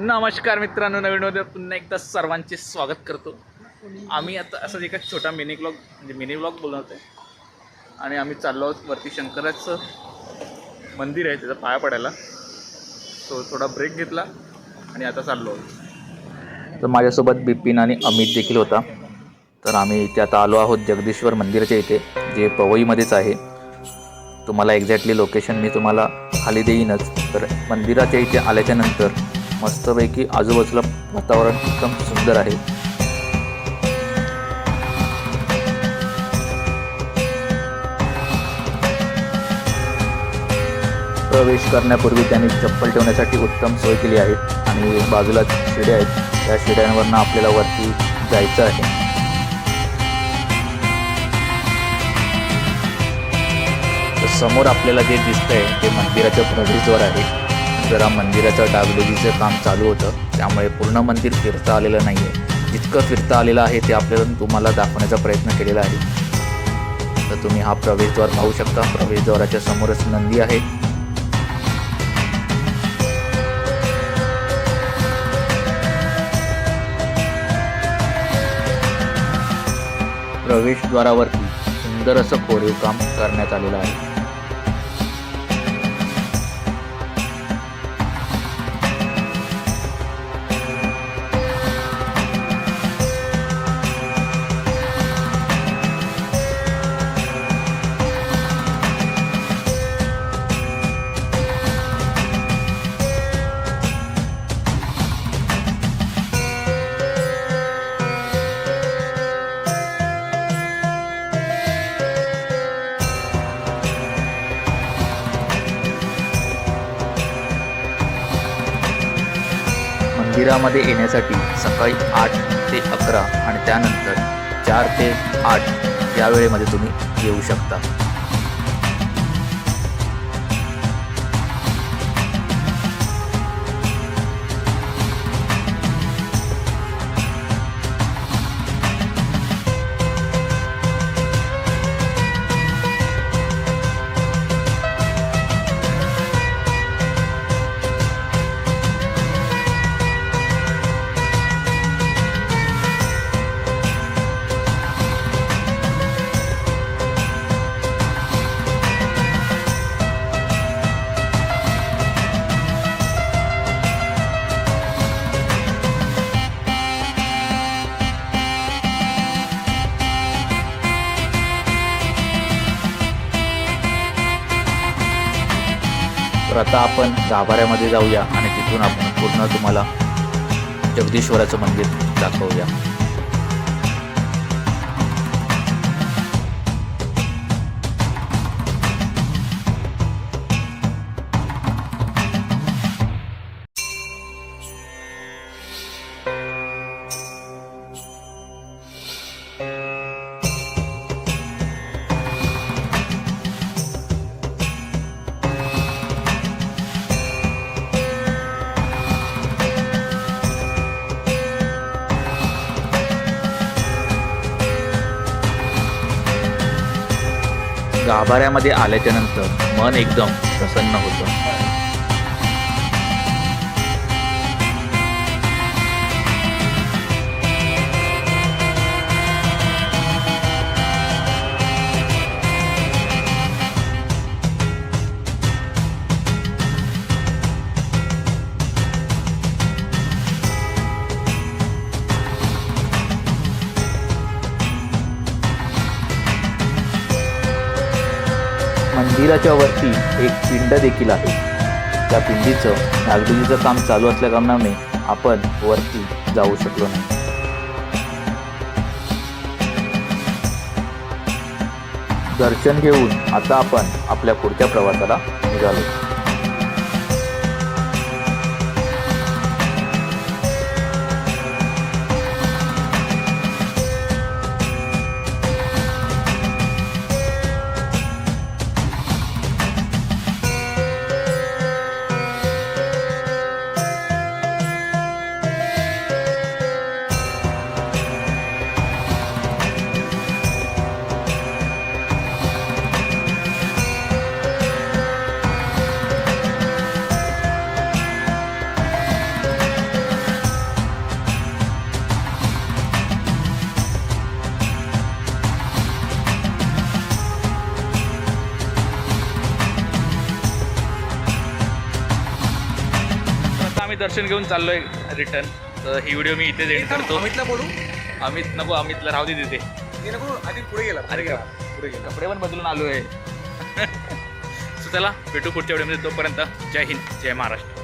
नमस्कार मित्रांनो नवीन मध्ये पुन्हा एकदा सर्वांचे स्वागत करतो. आम्ही आता असंच एका छोटा मिनी ब्लॉग म्हणजे मिनी ब्लॉग बोलवतो आहे आणि आम्ही चाललो आहोत वरती शंकराचं मंदिर आहे त्याचा पाया पडायला. तो थोडा ब्रेक घेतला आणि आता चाललो आहोत. तर माझ्यासोबत बिपिन आणि अमित देखील होता. तर आम्ही इथे आता आलो आहोत जगदीश्वर मंदिराच्या इथे जे पवईमध्येच आहे. तुम्हाला एक्झॅक्टली लोकेशन मी तुम्हाला खाली देईनच. तर मंदिराच्या इथे आल्याच्यानंतर मस्तपैकी आजूबाजूला वातावरण एकदम सुंदर आहे. प्रवेश करण्यापूर्वी त्यांनी चप्पल ठेवण्यासाठी उत्तम सोय केली आहे आणि बाजूला शिड्या आहेत. त्या शिड्यांवरनं आपल्याला वरती जायचं आहे. तर समोर आपल्याला जे दिसतंय ते मंदिराच्या प्रवेशद्वार आहे. जरा मंदिराचं डागडुजीचं काम चालू होतं. त्यामुळे पूर्ण मंदिर फिरता आलेलं नाही आहे जितकं फिरता आलेलं आहे ते आपल्याला तुम्हाला दाखवण्याचा प्रयत्न केलेला आहे. तर तुम्ही हा प्रवेशद्वार पाहू शकता. प्रवेशद्वाराच्या समोरच नंदी आहे. प्रवेशद्वारावरती सुंदर असं कोरीव काम करण्यात आलेलं आहे. मंदिरामध्ये येण्यासाठी सकाळी आठ ते अकरा आणि त्यानंतर चार ते आठ या वेळेमध्ये तुम्ही येऊ शकता. तर आता आपण गाभाऱ्यामध्ये जाऊया आणि तिथून आपण पूर्ण तुम्हाला जगदीश्वराचं मंदिर दाखवूया. गाभाऱ्यामध्ये आल्याच्यानंतर मन एकदम प्रसन्न होतं. मंदिराच्या वरती एक पिंड देखील आहे. त्या पिंडीचं नागरिकीचं काम चालू असल्या कारणाने आपण वरती जाऊ शकलो नाही. दर्शन घेऊन आता आपण आपल्या पुढच्या प्रवासाला निघालो. दर्शन घेऊन चाललोय रिटर्न. तर ही व्हिडिओ मी इथेच एंड करतो. अमितला बोलू? अमित नको अमितला राहू दे तिथे. ते नको आधी पुढे गेला अरे पुढे का? गेला पुढे गेला. कपडे पण बदलून आलो आहे सो चला भेटू पुढच्या व्हिडिओमध्ये तोपर्यंत. जय हिंद जय महाराष्ट्र.